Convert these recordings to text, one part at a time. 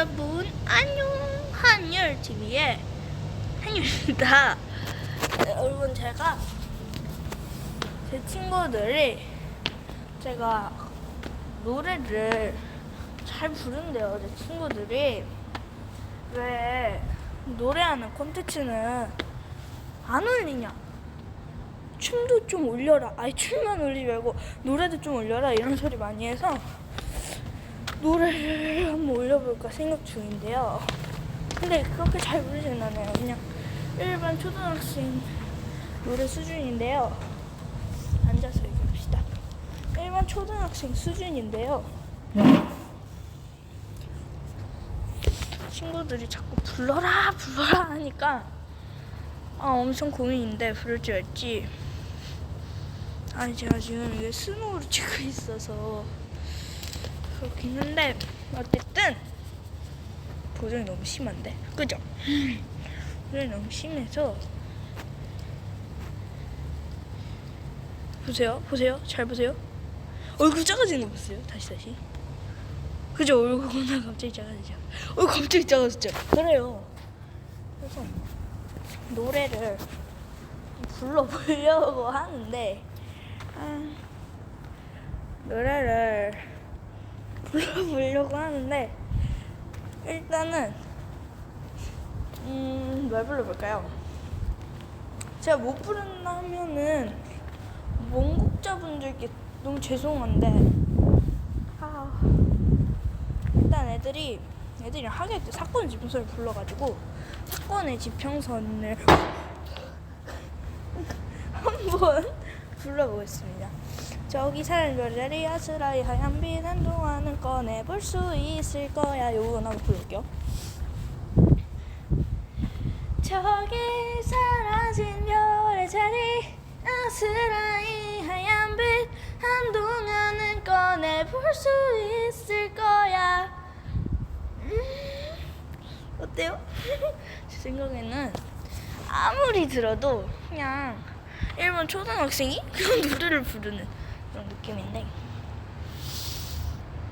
여러분 안녕 한율 TV의 한율입니다. 네, 여러분 제가 제 친구들이 제가 노래를 잘 부른대요. 제 친구들이 왜 노래하는 콘텐츠는 안 올리냐? 춤도 좀 올려라. 아니 춤만 올리지 말고 노래도 좀 올려라 이런 소리 많이 해서 노래를 한번 올려볼까 생각 중인데요. 근데 그렇게 잘 부르진 않아요. 그냥 일반 초등학생 노래 수준인데요. 앉아서 얘기합시다. 일반 초등학생 수준인데요. 친구들이 자꾸 불러라 불러라 하니까 아 엄청 고민인데 부를지 말지. 아니 제가 지금 이게 스노우를 치고 있어서 그렇긴 한데 어쨌든 보정이 너무 심한데? 그죠? 보정이 너무 심해서 보세요 보세요 잘 보세요. 얼굴 작아지는 거 보세요? 다시 다시. 그죠? 얼굴 갑자기 작아지죠. 얼굴 갑자기 작아졌죠? 그래요. 그래서 노래를 불러보려고 하는데 아, 노래를 불러보려고 하는데 일단은 음, 뭘 불러볼까요? 제가 못 부른다면은 원곡자분들께 너무 죄송한데 아, 일단 애들이 애들이 하게 때 사건 지평선을 불러가지고 사건의 지평선을 한번 불러보겠습니다. 저기 사는 별자리 아스라이 하얀 빛 한동안은 꺼내볼 수 있을 거야. 요거 한번 불러볼게요. 저기 사라진 별의 자리 아스라이 하얀 빛 한동안은 꺼내볼 수 있을 거야. 음, 어때요? 제 생각에는 아무리 들어도 그냥 일본 초등학생이 그런 노래를 부르는 그런 느낌인데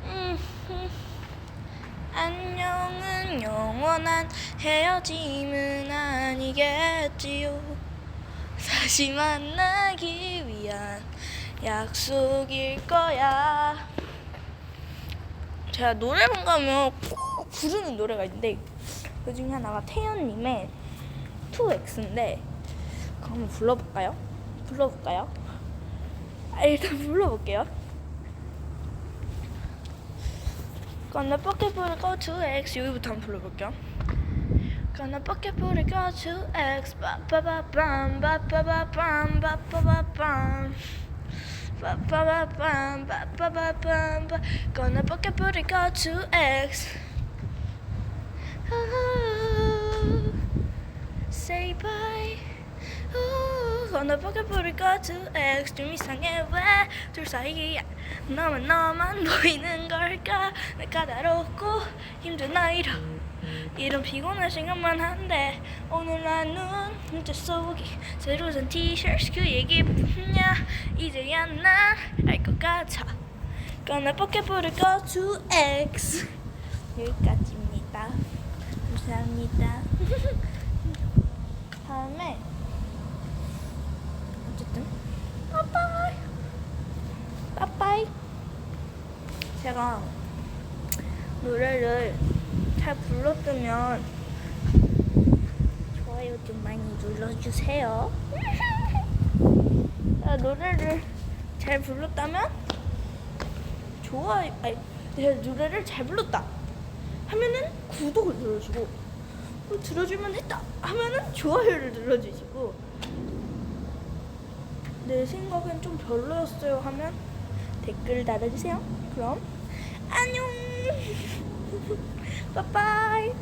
음, 음. 안녕은 영원한 헤어짐은 아니겠지요 다시 만나기 위한 약속일 거야 제가 노래방 가면 꼭 부르는 노래가 있는데 그 중에 하나가 태연님의 2X인데 그거 불러볼까요? 불러볼까요? 아, 일단 불러볼게요. It go to X 여기부터 한번 불러볼게요. It go to X 빠빠바밤 빠빠바밤 Gonna pocket put it go to X Say bye It go to X 좀 이상해 왜 둘 사이에 너만 너만 보이는 걸까? 내 까다롭고 힘든 나이로. 이런 피곤한 생각만 한데 오늘 나눈 문자 속이 새로 산 티셔츠 그 얘기 뿐이야. 이제야 난 알 것 같아. Gonna pocket put it go to X 여기까지입니다. 감사합니다. 다음에 어쨌든. 빠빠이. 빠빠이. 제가 노래를 잘 불렀으면 좋아요 좀 많이 눌러주세요. 아, 노래를 잘 불렀다면 좋아요 아니 노래를 잘 불렀다 하면은 구독을 눌러주고 또 들어주면 했다 하면은 좋아요를 눌러주시고 내 생각엔 좀 별로였어요 하면 댓글 달아주세요. 그럼 안녕. 빠빠이.